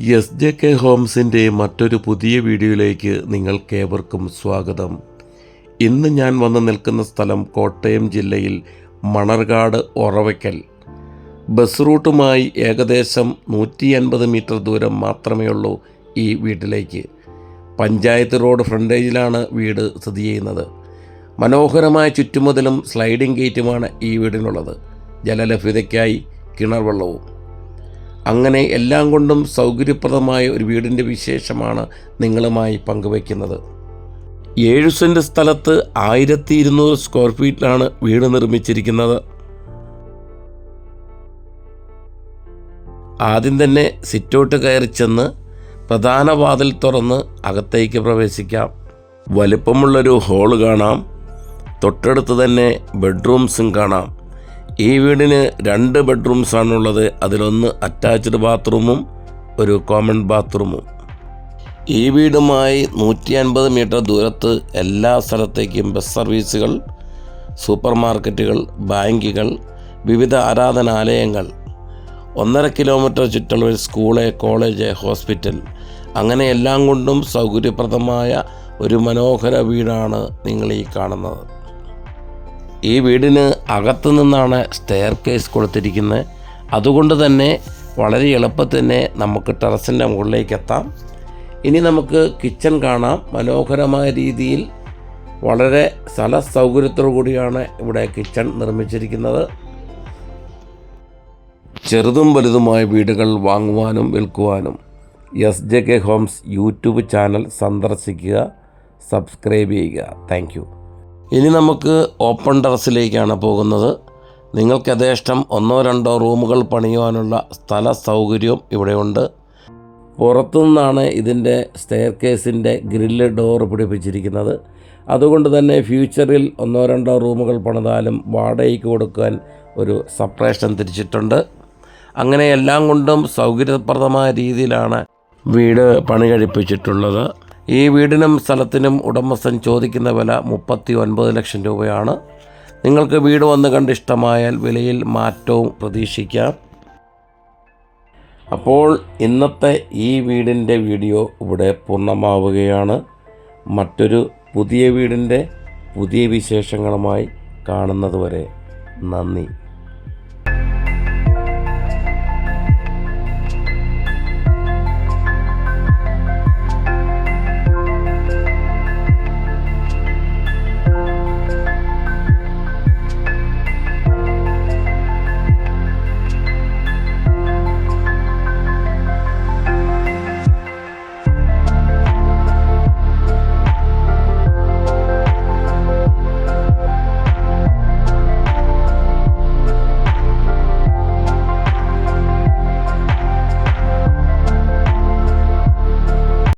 S J K ഹോംസിന്റെ മറ്റൊരു പുതിയ വീഡിയോയിലേക്ക് നിങ്ങൾക്കേവർക്കും സ്വാഗതം. ഇന്ന് ഞാൻ വന്ന് നിൽക്കുന്ന സ്ഥലം കോട്ടയം ജില്ലയിൽ മണർകാട് ഒറവയ്ക്കൽ. ബസ് റൂട്ടുമായി ഏകദേശം നൂറ്റി അൻപത് മീറ്റർ ദൂരം മാത്രമേ ഉള്ളൂ ഈ വീട്ടിലേക്ക്. പഞ്ചായത്ത് റോഡ് ഫ്രണ്ടേജിലാണ് വീട് സ്ഥിതി ചെയ്യുന്നത്. മനോഹരമായ ചുറ്റുമുതലും സ്ലൈഡിംഗ് ഗേറ്റുമാണ് ഈ വീടിനുള്ളത്. ജലലഭ്യതയ്ക്കായി കിണർ വെള്ളവും അങ്ങനെ എല്ലാം കൊണ്ടും സൗകര്യപ്രദമായ ഒരു വീടിന്റെ വിശേഷമാണ് നിങ്ങളുമായി പങ്കുവയ്ക്കുന്നത്. ഏഴ് സെന്റ് സ്ഥലത്ത് ആയിരത്തി ഇരുന്നൂറ് സ്ക്വയർ ഫീറ്റിലാണ് വീട് നിർമ്മിച്ചിരിക്കുന്നത്. ആദ്യം തന്നെ സിറ്റൗട്ട് കയറി ചെന്ന് പ്രധാന വാതിൽ തുറന്ന് അകത്തേക്ക് പ്രവേശിക്കാം. വലിപ്പമുള്ളൊരു ഹോൾ കാണാം. തൊട്ടടുത്ത് തന്നെ ബെഡ്റൂംസും കാണാം. ഈ വീടിന് രണ്ട് ബെഡ്റൂംസ് ആണുള്ളത് അതിലൊന്ന് അറ്റാച്ച്ഡ് ബാത്റൂമും ഒരു കോമൺ ബാത്റൂമും. ഈ വീടുമായി നൂറ്റി അൻപത് മീറ്റർ ദൂരത്ത് എല്ലാ സ്ഥലത്തേക്കും ബസ് സർവീസുകൾ സൂപ്പർ മാർക്കറ്റുകൾ ബാങ്കുകൾ വിവിധ ആരാധനാലയങ്ങൾ ഒന്നര കിലോമീറ്റർ ചുറ്റളവിൽ സ്കൂൾ കോളേജ് ഹോസ്പിറ്റൽ. അങ്ങനെ എല്ലാം കൊണ്ടും സൗകര്യപ്രദമായ ഒരു മനോഹര വീടാണ് നിങ്ങൾ ഈ കാണുന്നത്. ഈ വീടിന് അകത്തു നിന്നാണ് സ്റ്റെയർ കേസ് കൊടുത്തിരിക്കുന്നത്. അതുകൊണ്ട് തന്നെ വളരെ എളുപ്പത്തിൽ തന്നെ നമുക്ക് ടെറസിന്റെ മുകളിലേക്ക് എത്താം. ഇനി നമുക്ക് കിച്ചൺ കാണാം. മനോഹരമായ രീതിയിൽ വളരെ സ്ഥല സൗകര്യത്തോടു കൂടിയാണ് ഇവിടെ കിച്ചൺ നിർമ്മിച്ചിരിക്കുന്നത്. ചെറുതും വലുതുമായ വീടുകൾ വാങ്ങുവാനും വിൽക്കുവാനും S J K homes YouTube channel സന്ദർശിക്കുക. സബ്സ്ക്രൈബ് ചെയ്യുക. താങ്ക് ഇനി നമുക്ക് ഓപ്പൺ ടെറസിലേക്കാണ് പോകുന്നത്. നിങ്ങൾക്ക് യഥേഷ്ടം ഒന്നോ രണ്ടോ റൂമുകൾ പണിയുവാനുള്ള സ്ഥല സൗകര്യവും ഇവിടെയുണ്ട് പുറത്തുനിന്നാണ് ഇതിന്റെ സ്റ്റെയർ കേസിന്റെ ഗ്രില്ല് ഡോർ പിടിപ്പിച്ചിരിക്കുന്നത്. അതുകൊണ്ട് തന്നെ ഫ്യൂച്ചറിൽ ഒന്നോ രണ്ടോ റൂമുകൾ പണിതാലും വാടകയ്ക്ക് കൊടുക്കാൻ ഒരു സപ്രേഷൻ തിരിച്ചിട്ടുണ്ട്. അങ്ങനെ എല്ലാം കൊണ്ടും സൗകര്യപ്രദമായ രീതിയിലാണ് വീട് പണി കഴിപ്പിച്ചിട്ടുള്ളത് ഈ വീടിനും സ്ഥലത്തിനും ഉടമസ്ഥൻ ചോദിക്കുന്ന വില മുപ്പത്തി ഒൻപത് ലക്ഷം രൂപയാണ്. നിങ്ങൾക്ക് വീട് വന്ന് കണ്ട് ഇഷ്ടമായാൽ വിലയിൽ മാറ്റവും പ്രതീക്ഷിക്കാം. അപ്പോൾ ഇന്നത്തെ ഈ വീടിന്റെ വീഡിയോ ഇവിടെ പൂർണമാവുകയാണ്. മറ്റൊരു പുതിയ വീടിന്റെ പുതിയ വിശേഷങ്ങളുമായി കാണുന്നതുവരെ നന്ദി.